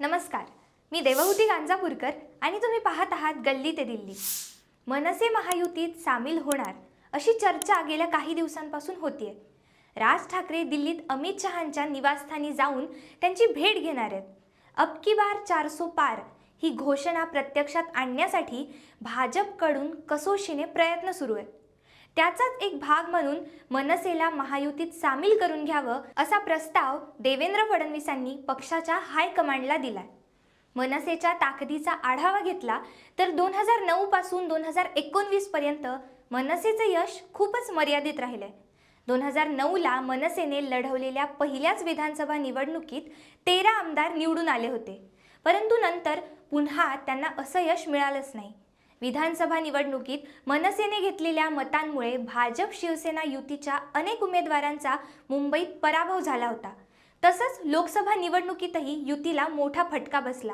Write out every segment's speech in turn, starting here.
नमस्कार. मी देवहूती गांजापूरकर आणि तुम्ही पाहत आहात गल्ली ते दिल्ली. मनसे महायुतीत सामील होणार अशी चर्चा गेल्या काही दिवसांपासून होतीये. राज ठाकरे दिल्लीत अमित शहांच्या निवासस्थानी जाऊन त्यांची भेट घेणार आहेत. अब की बार चारसो पार ही घोषणा प्रत्यक्षात आणण्यासाठी भाजपकडून कसोशीने प्रयत्न सुरू आहेत. त्याचाच एक भाग म्हणून मनसेला महायुतीत सामील करून घ्यावं असा प्रस्ताव देवेंद्र फडणवीसांनी पक्षाच्या हायकमांडला दिलाय. मनसेच्या ताकदीचा आढावा घेतला तर दोन हजार नऊ पासून दोन हजार एकोणवीस पर्यंत मनसेचं यश खूपच मर्यादित राहिलंय. दोन हजार नऊला मनसेने लढवलेल्या पहिल्याच विधानसभा निवडणुकीत तेरा आमदार निवडून आले होते. परंतु नंतर पुन्हा त्यांना असं यश मिळालंच नाही. विधानसभा निवडणुकीत मनसेने घेतलेल्या मतांमुळे भाजप शिवसेना युतीच्या अनेक उमेदवारांचा मुंबईत पराभव झाला होता. तसंच लोकसभा निवडणुकीतही युतीला मोठा फटका बसला.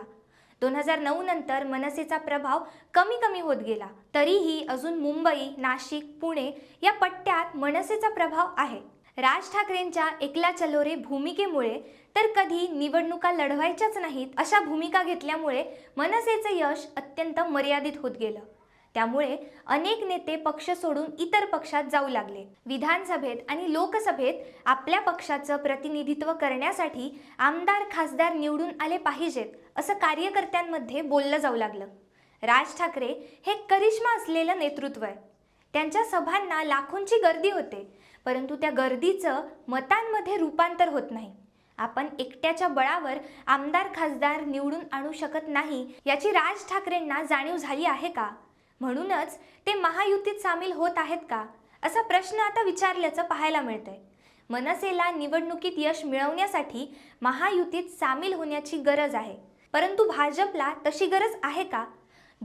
दोन हजार नऊ नंतर मनसेचा प्रभाव कमी कमी होत गेला. तरीही अजून मुंबई नाशिक पुणे या पट्ट्यात मनसेचा प्रभाव आहे. राज ठाकरेंच्या एकला चलोरे भूमिकेमुळे तर कधी निवडणुका लढवायच्याच नाहीत अशा भूमिका घेतल्यामुळे मनसेचं यश अत्यंत मर्यादित होत गेलं. त्यामुळे अनेक नेते पक्ष सोडून इतर पक्षात जाऊ लागले. विधानसभेत आणि लोकसभेत आपल्या पक्षाचं प्रतिनिधित्व करण्यासाठी आमदार खासदार निवडून आले पाहिजेत असं कार्यकर्त्यांमध्ये बोललं जाऊ लागलं. राज ठाकरे हे करिश्मा असलेलं नेतृत्व आहे. त्यांच्या सभांना लाखोंची गर्दी होते. परंतु त्या गर्दीचं मतांमध्ये रूपांतर होत नाही. आपण एकट्याच्या बळावर आमदार खासदार निवडून आणू शकत नाही याची राज ठाकरेंना जाणीव झाली आहे का? म्हणूनच ते महायुतीत सामील होत आहेत का? असा प्रश्न आता विचारल्याचं पाहायला मिळतंय. मनसेला निवडणुकीत यश मिळवण्यासाठी महायुतीत सामील होण्याची गरज आहे. परंतु भाजपला तशी गरज आहे का?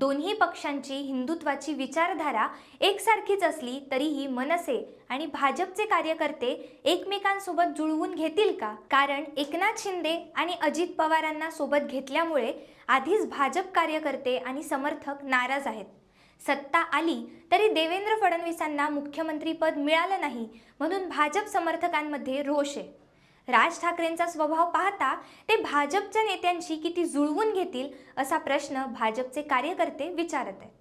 दोन्ही पक्षांची हिंदुत्वाची विचारधारा एकसारखीच असली तरीही मनसे आणि भाजपचे कार्यकर्ते एकमेकांसोबत जुळवून घेतील का? कारण एकनाथ शिंदे आणि अजित पवारांना सोबत घेतल्यामुळे आधीच भाजप कार्यकर्ते आणि समर्थक नाराज आहेत. सत्ता आली तरी देवेंद्र फडणवीसांना मुख्यमंत्रीपद मिळालं नाही म्हणून भाजप समर्थकांमध्ये रोष आहे. राज ठाकरेंचा स्वभाव पाहता ते भाजपच्या नेत्यांशी किती जुळवून घेतील असा प्रश्न भाजपचे कार्यकर्ते विचारत आहेत.